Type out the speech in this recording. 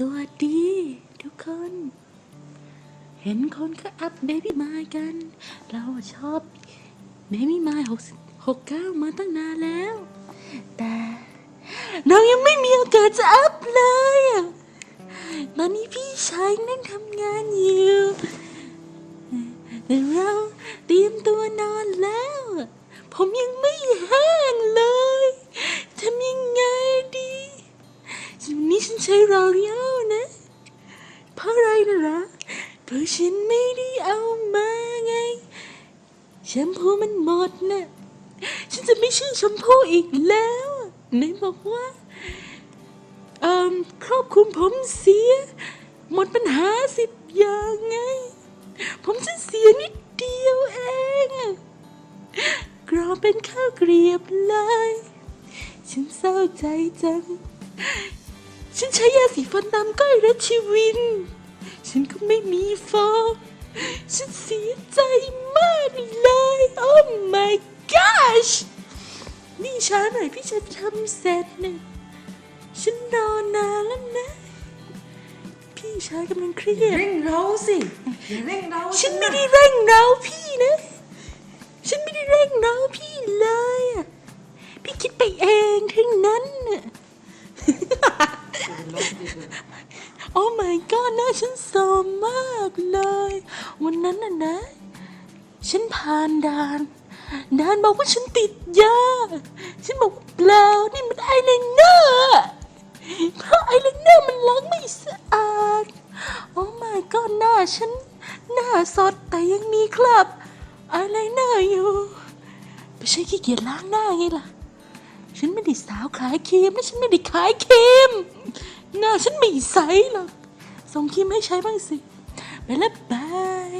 สวัสดีทุกคน เห็นคนก็อัพเบบี้มายกัน เราชอบเบบี้มายหกหกเก้ามาตั้งนานแล้ว แต่เรายังไม่มีโอกาสจะอัพเลยอะตอนนี้พี่ชายนั่งทำงานอยู่แต่เราเตรียมตัวนอนแล้ว ผมยังไม่แห้งเลยทำยังไงดีวันนี้ฉันใช้รอเรียน ราะอะไรนะล่ะเพราะฉันไม่ได้เอามาไงแชมพูมันหมดนะฉันจะไม่ชื่อแชมพูอีกแล้วไหนบอกว่าเอ่อครอบคลุมผมเสีย หมดปัญหาสิบอย่างไง ผมฉันเสียนิดเดียวเองกรอบเป็นข้าวเกรียบเลย ฉันเศร้าใจจัง ฉันใช้ยาสีฟันตามก้อยรัชวิน ฉันก็ไม่มีฟองฉันเสียใจมากเลยโอ้ my gosh นี่ช้าหน่อยพี่จะทำเสร็จเนี่ยฉันรอนานแล้วนะ พี่ชายกำลังเครียดเร่งเราสิอย่าเร่งเราฉันไม่ได้เร่งเร้าพี่นะ ฉันไม่ได้เร่งเร้าพี่เลยอะพี่คิดไปเองทั้งนั้นน่ะ โอ้ my god หน้าฉันโซมมากเลย วันนั้นน่ะนะ ฉันผ่านด่านด่านบอกว่าฉันติดยา ฉันบอกว่าเปล่านี่มันไอไลนเนอร์เพราะไอไลนเนอร์มันล้างไม่สะอาด โอ้ my god หน้าฉันหน้าสดแต่ยังมีคราบไอไลนเนอร์อยู่ไม่ใช่ขี้เกียจล้างหน้าไงล่ะ ฉันไม่ได้สาวขายครีมและฉันไม่ได้ขายครีม หน้าฉันไม่ใสหรอก ส่งคิมให้ใช้บ้างสิ ไปแล้วบาย